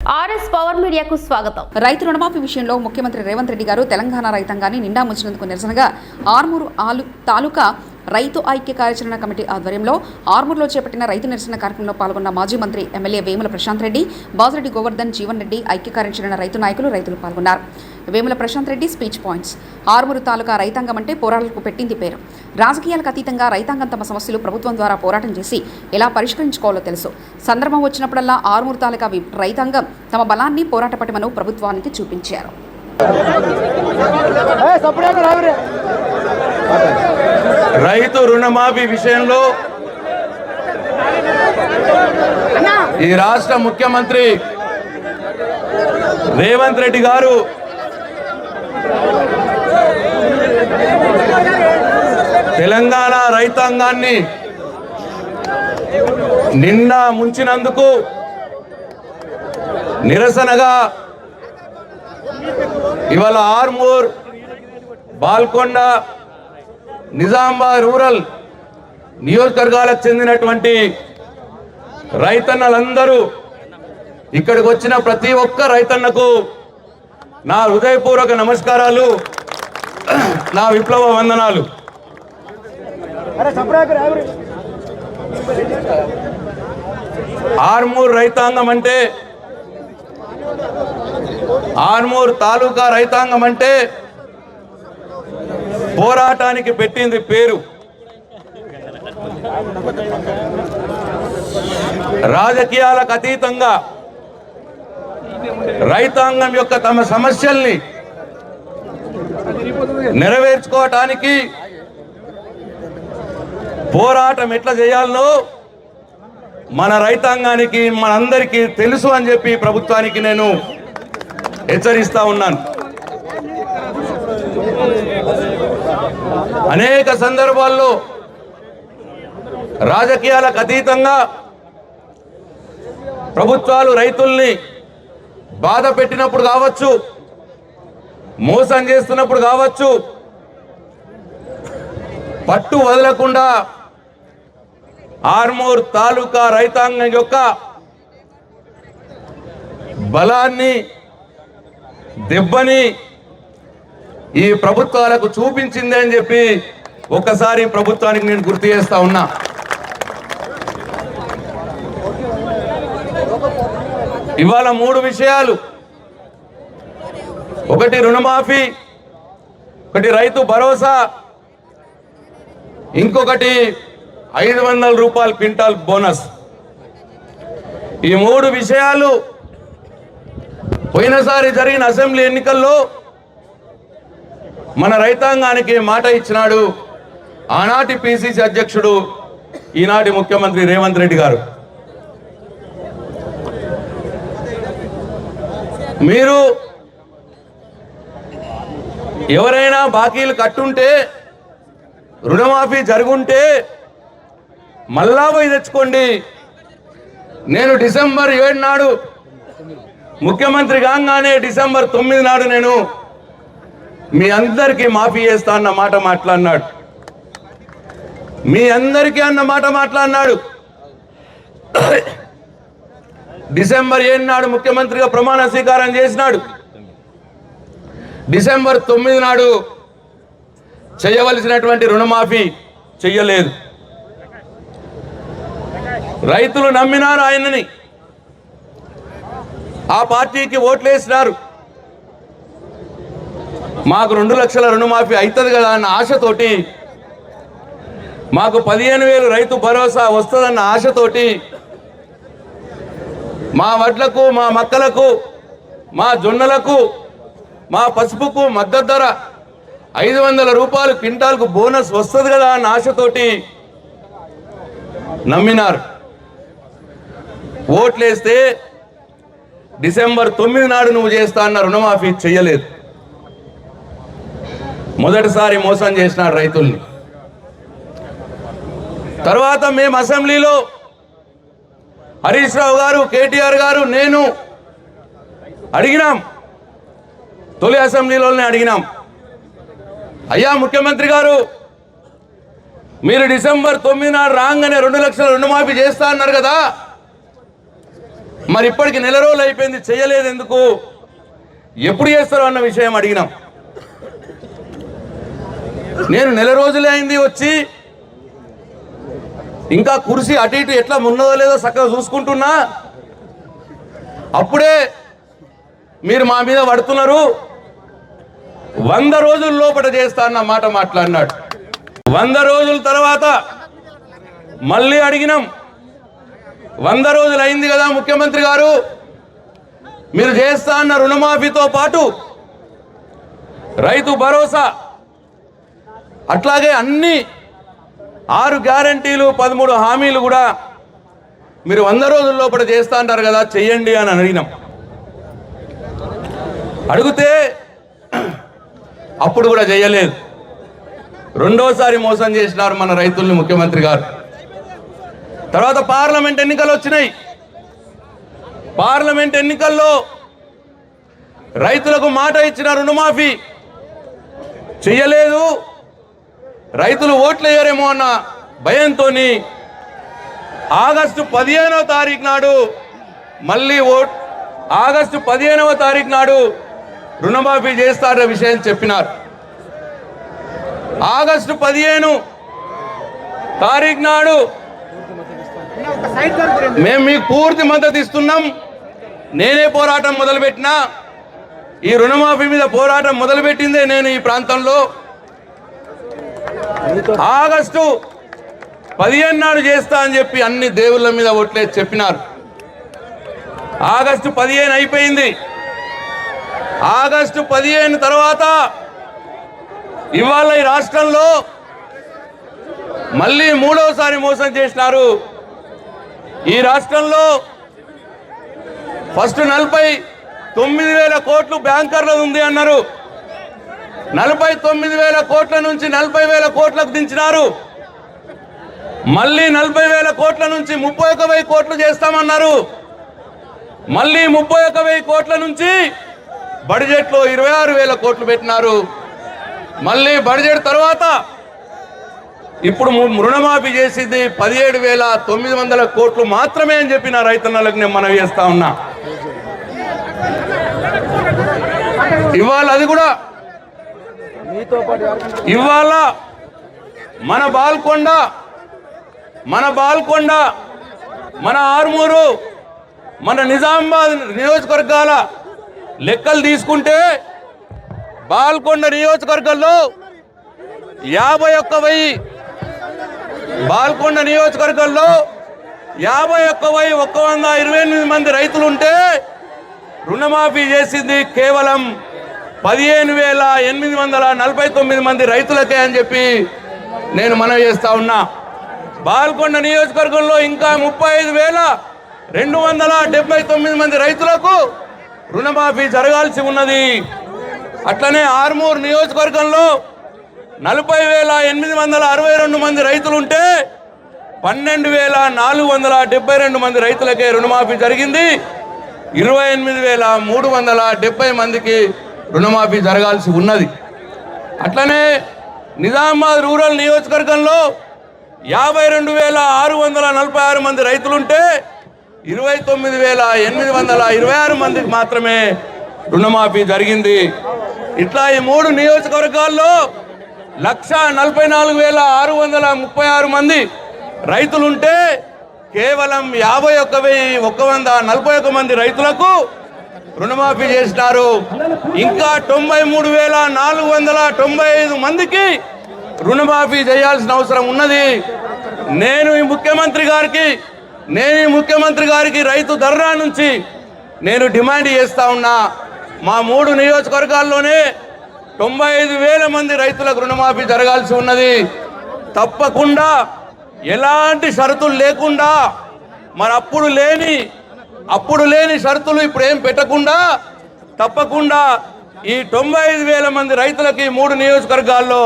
RS power మీడియాకు స్వాగతం. రైతు రుణమాఫీ విషయంలో ముఖ్యమంత్రి రేవంత్ రెడ్డి గారు తెలంగాణ రైతాంగాన్ని నిండా ముంచినందుకు నిరసనగా ఆర్మూరు ఆలు తాలూకా రైతు ఐక్య కార్యాచరణ కమిటీ ఆధ్వర్యంలో ఆర్మూర్లో చేపట్టిన రైతు నిరసన కార్యక్రమంలో పాల్గొన్న మాజీ మంత్రి ఎమ్మెల్యే వేముల ప్రశాంత్ రెడ్డి బాజిరెడ్డి గోవర్ధన్ జీవన్ రెడ్డి ఐక్య కార్యాచరణ రైతు నాయకులు రైతులు పాల్గొన్నారు. Vemula Prashanth Reddy speech points. Armoor taluka రైతాంగం అంటే పోరాటాలకు పెట్టింది పేరు. రాజకీయాలకు అతీతంగా రైతాంగం తమ సమస్యలు ప్రభుత్వం ద్వారా పోరాటం చేసి ఎలా పరిష్కరించుకోవాలో తెలుసు. సందర్భం వచ్చినప్పుడల్లా ఆర్మూరు తాలూకా రైతాంగం తమ బలాన్ని పోరాట పటిమను ప్రభుత్వానికి చూపించారు. రైతు రుణమాఫీ విషయంలో ఈ రాష్ట్ర ముఖ్యమంత్రి రేవంత్ రెడ్డి గారు తెలంగాణ రైతాంగాన్ని నిండా ముంచినందుకు నిరసనగా ఇవాళ ఆర్మూర్ బాల్కొండ నిజామాబాద్ రూరల్ నియోజకవర్గాలకు చెందినటువంటి రైతన్నలందరూ ఇక్కడికి వచ్చిన ప్రతి ఒక్క రైతన్నకు నా హృదయపూర్వక నమస్కారాలు నా విప్లవ వందనాలు. ఆర్మూర్ రైతాంగం అంటే ఆర్మూర్ తాలూకా రైతాంగం అంటే పోరాటానికి పెట్టింది పేరు. రాజకీయాలకు అతీతంగా రైతాంగం యొక్క తమ సమస్యల్ని నెరవేర్చుకోవటానికి పోరాటం ఎట్లా చేయాలనో మన రైతాంగానికి మనందరికీ తెలుసు అని చెప్పి ప్రభుత్వానికి నేను హెచ్చరిస్తా ఉన్నాను. అనేక సందర్భాల్లో రాజకీయాలకు అతీతంగా ప్రభుత్వాలు రైతుల్ని బాధ పెట్టినప్పుడు కావచ్చు మోసం చేస్తున్నప్పుడు కావచ్చు పట్టు వదలకుండా ఆర్మూర్ తాలూకా రైతాంగం యొక్క బలాన్ని దెబ్బని ఈ ప్రభుత్వాలకు చూపించింది అని చెప్పి ఒకసారి ప్రభుత్వానికి నేను గుర్తు చేస్తా ఉన్నా. ఇవాళ మూడు విషయాలు. ఒకటి రుణమాఫీ ఒకటి రైతు భరోసా ఇంకొకటి ఐదు వందల రూపాయల క్వింటాల్ బోనస్. ఈ మూడు విషయాలు పోయినసారి జరిగిన అసెంబ్లీ ఎన్నికల్లో మన రైతాంగానికి మాట ఇచ్చినాడు ఆనాటి పిసిసి అధ్యక్షుడు ఈనాటి ముఖ్యమంత్రి రేవంత్ రెడ్డి గారు. మీరు ఎవరైనా బాకీలు కట్టుంటే రుణమాఫీ జరుగుంటే మళ్ళా పోయి తెచ్చుకోండి. నేను డిసెంబర్ ఏడు నాడు ముఖ్యమంత్రి కాగానే డిసెంబర్ తొమ్మిది నాడు నేను మీ అందరికీ మాఫీ చేస్తా అన్న మాట మాట్లాడినాడు. మీ అందరికీ అన్న మాట మాట్లాడినాడు. డిసెంబర్ ఏడు నాడు ముఖ్యమంత్రిగా ప్రమాణ స్వీకారం చేసినాడు. డిసెంబర్ తొమ్మిది నాడు చేయవలసినటువంటి రుణమాఫీ చెయ్యలేదు. రైతులు నమ్మినారు ఆయనని. ఆ పార్టీకి ఓట్లేసినారు. మాకు రెండు లక్షల రుణమాఫీ అవుతుంది కదా అన్న ఆశతోటి మాకు పదిహేను వేలు రైతు భరోసా వస్తుందన్న ఆశతోటి మా వడ్లకు మా మక్కలకు మా జొన్నలకు మా పసుపుకు మద్దతు ధర ఐదు వందల రూపాయలు క్వింటాల్కు బోనస్ వస్తుంది కదా అన్న ఆశతోటి నమ్మినారు. ఓట్లేస్తే డిసెంబర్ తొమ్మిది నాడు నువ్వు చేస్తా అన్న రుణమాఫీ చెయ్యలేదు. మొదటిసారి మోసం చేసినారు రైతుల్ని. తర్వాత మేము అసెంబ్లీలో హరీష్ రావు గారు కేటీఆర్ గారు నేను అడిగినాం. తొలి అసెంబ్లీలోనే అడిగినాం. అయ్యా ముఖ్యమంత్రి గారు మీరు డిసెంబర్ తొమ్మిది నాడు రాగానే రెండు లక్షల రుణమాఫీ చేస్తా అన్నారు కదా. మరి ఇప్పటికి నెల రోజులు అయిపోయింది చేయలేదు ఎందుకు? ఎప్పుడు చేస్తారు అన్న విషయం అడిగినాం. నేను నెల రోజులే అయింది వచ్చి ఇంకా కురిసి అటు ఇటు ఎట్లా ఉన్నదో లేదో చక్కగా చూసుకుంటున్నా. అప్పుడే మీరు మా మీద పడుతున్నారు. వంద రోజుల లోపల చేస్తా అన్న మాట మాట్లాడినాడు. వంద రోజుల తర్వాత మళ్ళీ అడిగినాం. వంద రోజులు అయింది కదా ముఖ్యమంత్రి గారు. మీరు చేస్తా అన్న రుణమాఫీతో పాటు రైతు భరోసా అట్లాగే అన్ని ఆరు గ్యారంటీలు పదమూడు హామీలు కూడా మీరు వంద రోజుల లోపల చేస్తా అంటారు కదా చెయ్యండి అని అడిగినాం. అడిగితే అప్పుడు కూడా చేయలేదు రెండోసారి మోసం చేసినారు మన రైతుల్ని ముఖ్యమంత్రి గారు. తర్వాత పార్లమెంట్ ఎన్నికలు వచ్చినాయి. పార్లమెంట్ ఎన్నికల్లో రైతులకు మాట ఇచ్చిన రుణమాఫీ చెయ్యలేదు. రైతులు ఓట్లు వేయరేమో అన్న భయంతో ఆగస్టు పదిహేనవ తారీఖు నాడు మళ్ళీ ఓట్ ఆగస్టు పదిహేనవ తారీఖు నాడు రుణమాఫీ చేస్తారన్న విషయం చెప్పినారు. ఆగస్టు పదిహేను తారీఖు నాడు మేము మీకు పూర్తి మద్దతు ఇస్తున్నాం. నేనే పోరాటం మొదలుపెట్టినా ఈ రుణమాఫీ మీద పోరాటం మొదలుపెట్టిందే నేను ఈ ప్రాంతంలో. ఆగస్టు పదిహేను నాడు చేస్తా అని చెప్పి అన్ని దేవుళ్ళ మీద ఒట్లే చెప్పినారు. ఆగస్టు పదిహేను అయిపోయింది. ఆగస్టు పదిహేను తర్వాత ఇవాళ ఈ రాష్ట్రంలో మళ్ళీ మూడవసారి మోసం చేసినారు. ఈ రాష్ట్రంలో ఫస్ట్ నలభై తొమ్మిది వేల కోట్లు బ్యాంకర్లు ఉంది అన్నారు. నలభై తొమ్మిది వేల కోట్ల నుంచి నలభై వేల కోట్లకు దించినారు. మళ్ళీ నలభై వేల కోట్ల నుంచి ముప్పై ఒక వెయ్యి కోట్లు చేస్తామన్నారు. మళ్ళీ ముప్పై ఒక వెయ్యి కోట్ల నుంచి బడ్జెట్లో ఇరవై ఆరు వేల కోట్లు పెట్టినారు. మళ్ళీ బడ్జెట్ తర్వాత ఇప్పుడు రుణమాఫీ చేసింది పదిహేడు వేల తొమ్మిది వందల కోట్లు మాత్రమే అని చెప్పిన రైతన్నలకు నేను మనవి చేస్తా ఉన్నా. ఇవాళ అది కూడా ఇవాళ మన బాల్కొండ మన బాల్కొండ మన ఆర్మూరు మన నిజామాబాద్ నియోజకవర్గాల లెక్కలు తీసుకుంటే బాల్కొండ నియోజకవర్గంలో యాభై ఒక్క వెయ్యి బాల్కొండ నియోజకవర్గంలో యాభై ఒక్క వెయ్యి ఒక్క వంద ఇరవై ఎనిమిది మంది రైతులు ఉంటే రుణమాఫీ చేసింది కేవలం పదిహేను వేల ఎనిమిది వందల నలభై తొమ్మిది మంది రైతులకే అని చెప్పి నేను మనవి చేస్తా ఉన్నా. బాల్కొండ నియోజకవర్గంలో ఇంకా ముప్పై ఐదు వేల రెండు వందల డెబ్బై తొమ్మిది మంది రైతులకు రుణమాఫీ జరగాల్సి ఉన్నది. అట్లనే ఆర్మూర్ నియోజకవర్గంలో నలభై వేల ఎనిమిది వందల అరవై రెండు మంది రైతులు ఉంటే పన్నెండు వేల నాలుగు వందల డెబ్బై రెండు మంది రైతులకే రుణమాఫీ జరిగింది. ఇరవై ఎనిమిది వేల మూడు వందల డెబ్బై మందికి రుణమాఫీ జరగాల్సి ఉన్నది. అట్లనే నిజామాబాద్ రూరల్ నియోజకవర్గంలో యాభై రెండు వేల ఆరు వందల నలభై ఆరు మంది రైతులుంటే ఇరవై తొమ్మిది వేల ఎనిమిది వందల ఇరవై ఆరు మందికి మాత్రమే రుణమాఫీ జరిగింది. ఇట్లా ఈ మూడు నియోజకవర్గాల్లో లక్ష నలభై నాలుగు వేల ఆరు వందల ముప్పై ఆరు మంది రైతులుంటే కేవలం యాభై ఒక్క వెయ్యి ఒక వంద నలభై ఒక్క మంది రైతులకు రుణమాఫీ చేసినారు. ఇంకా తొంభై మూడు వేల నాలుగు వందల తొంభై ఐదు మందికి రుణమాఫీ చేయాల్సిన అవసరం ఉన్నది. నేను ఈ ముఖ్యమంత్రి గారికి నేను ఈ ముఖ్యమంత్రి గారికి రైతు ధర్నా నుంచి నేను డిమాండ్ చేస్తా ఉన్నా. మా మూడు నియోజకవర్గాల్లోనే తొంభై ఐదు వేల మంది రైతులకు రుణమాఫీ జరగాల్సి ఉన్నది. తప్పకుండా ఎలాంటి షరతులు లేకుండా మరి అప్పుడు లేని అప్పుడు లేని షరతులు ఇప్పుడు ఏం పెట్టకుండా తప్పకుండా ఈ తొంభై ఐదు వేల మంది రైతులకి మూడు నియోజకవర్గాల్లో